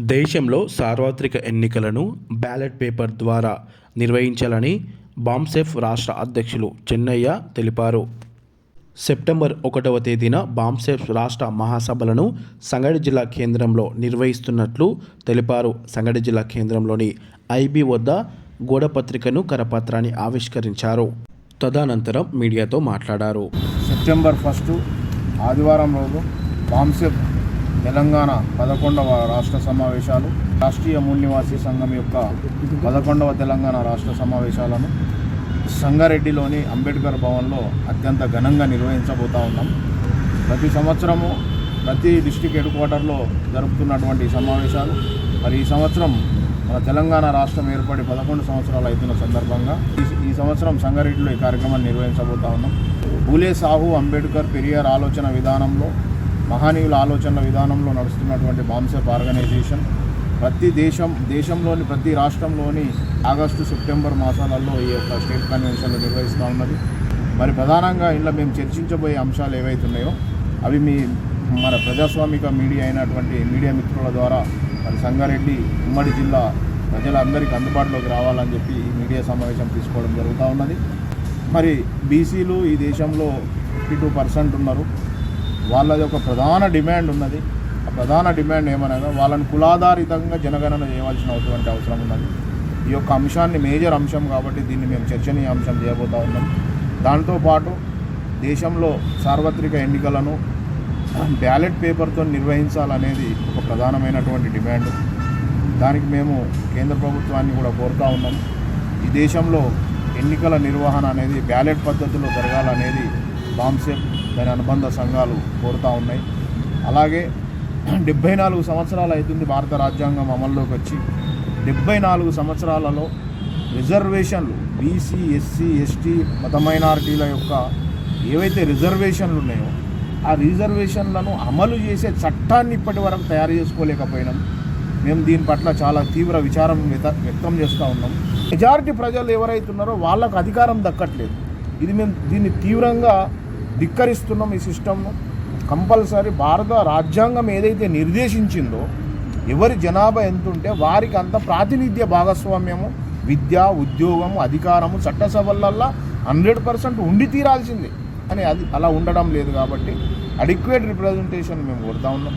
దేశంలో సార్వత్రిక ఎన్నికలను బ్యాలెట్ పేపర్ ద్వారా నిర్వహించాలని బాంసెఫ్ రాష్ట్ర అధ్యక్షులు చెన్నయ్య తెలిపారు. సెప్టెంబర్ ఒకటవ తేదీన బాంసెఫ్ రాష్ట్ర మహాసభలను సంగడి జిల్లా కేంద్రంలో నిర్వహిస్తున్నట్లు తెలిపారు. సంగడి జిల్లా కేంద్రంలోని ఐబీ వద్ద గోడపత్రికను కరపత్రాన్ని ఆవిష్కరించారు. తదనంతరం మీడియాతో మాట్లాడారు. సెప్టెంబర్ ఫస్ట్ ఆదివారం రోజు బాంసెఫ్ తెలంగాణ పదకొండవ రాష్ట్ర సమావేశాలు రాష్ట్రీయ మూల్ సంఘం యొక్క పదకొండవ తెలంగాణ రాష్ట్ర సమావేశాలను సంగారెడ్డిలోని అంబేద్కర్ భవన్లో అత్యంత ఘనంగా నిర్వహించబోతా ఉన్నాం. ప్రతి సంవత్సరము ప్రతి డిస్టిక్ హెడ్ క్వార్టర్లో జరుపుతున్నటువంటి సమావేశాలు. మరి ఈ సంవత్సరం మన తెలంగాణ రాష్ట్రం ఏర్పడి పదకొండు సంవత్సరాలు అవుతున్న సందర్భంగా ఈ- ఈ సంవత్సరం సంగారెడ్డిలో ఈ కార్యక్రమాన్ని నిర్వహించబోతా ఉన్నాం. పూలే సాహు అంబేద్కర్ పెరియార్ ఆలోచన విధానంలో మహానీయుల ఆలోచనల విధానంలో నడుస్తున్నటువంటి బాంసెప్ ఆర్గనైజేషన్ ప్రతి దేశం దేశంలోని ప్రతి రాష్ట్రంలోని ఆగస్టు సెప్టెంబర్ మాసాలలో ఈ యొక్క స్టేట్ కన్వెన్షన్లు నిర్వహిస్తూ ఉన్నది. మరి ప్రధానంగా ఇంట్లో మేము చర్చించబోయే అంశాలు ఏవైతున్నాయో అవి మీ మన ప్రజాస్వామిక మీడియా అయినటువంటి మీడియా మిత్రుల ద్వారా మరి సంగారెడ్డి ఉమ్మడి జిల్లా ప్రజలందరికీ అందుబాటులోకి రావాలని చెప్పి ఈ మీడియా సమావేశం తీసుకోవడం జరుగుతూ ఉన్నది. మరి బీసీలు ఈ దేశంలో ఫిఫ్టీ టూ పర్సెంట్ ఉన్నారు. వాళ్ళది ఒక ప్రధాన డిమాండ్ ఉన్నది. ఆ ప్రధాన డిమాండ్ ఏమనగా వాళ్ళని కులాధారితంగా జనగణన చేయవలసిన అటువంటి అవసరం ఉన్నది. ఈ యొక్క అంశాన్ని మేజర్ అంశం కాబట్టి దీన్ని మేము చర్చనీయ అంశం చేయబోతా ఉన్నాం. దాంతోపాటు దేశంలో సార్వత్రిక ఎన్నికలను బ్యాలెట్ పేపర్తో నిర్వహించాలనేది ఒక ప్రధానమైనటువంటి డిమాండ్. దానికి మేము కేంద్ర ప్రభుత్వాన్ని కూడా కోరుతా ఉన్నాం. ఈ దేశంలో ఎన్నికల నిర్వహణ అనేది బ్యాలెట్ పద్ధతిలో జరగాలనేది బాంసెప్ దాని అనుబంధ సంఘాలు కోరుతూ ఉన్నాయి. అలాగే డెబ్బై నాలుగు సంవత్సరాలు అవుతుంది భారత రాజ్యాంగం అమల్లోకి వచ్చి. డెబ్బై నాలుగు సంవత్సరాలలో రిజర్వేషన్లు బీసీ ఎస్సీ ఎస్టీ మత మైనారిటీల యొక్క ఏవైతే రిజర్వేషన్లు ఉన్నాయో ఆ రిజర్వేషన్లను అమలు చేసే చట్టాన్ని ఇప్పటి వరకు తయారు చేసుకోలేకపోయినాం. మేము దీని పట్ల చాలా తీవ్ర విచారం వ్యక్తం చేస్తూ ఉన్నాం. మెజారిటీ ప్రజలు ఎవరైతున్నారో వాళ్ళకు అధికారం దక్కట్లేదు. ఇది మేము దీన్ని తీవ్రంగా ధిక్కరిస్తున్నాం ఈ సిస్టమ్ను కంపల్సరీ భారత రాజ్యాంగం ఏదైతే నిర్దేశించిందో ఎవరి జనాభా ఎంత ఉంటే వారికి అంత ప్రాతినిధ్య భాగస్వామ్యము విద్య ఉద్యోగము అధికారము చట్టసభలల్లో హండ్రెడ్ పర్సెంట్ ఉండి తీరాల్సిందే. అని అది అలా ఉండడం లేదు కాబట్టి అడిక్వేట్ రిప్రజెంటేషన్ మేము కొడతా ఉన్నాం.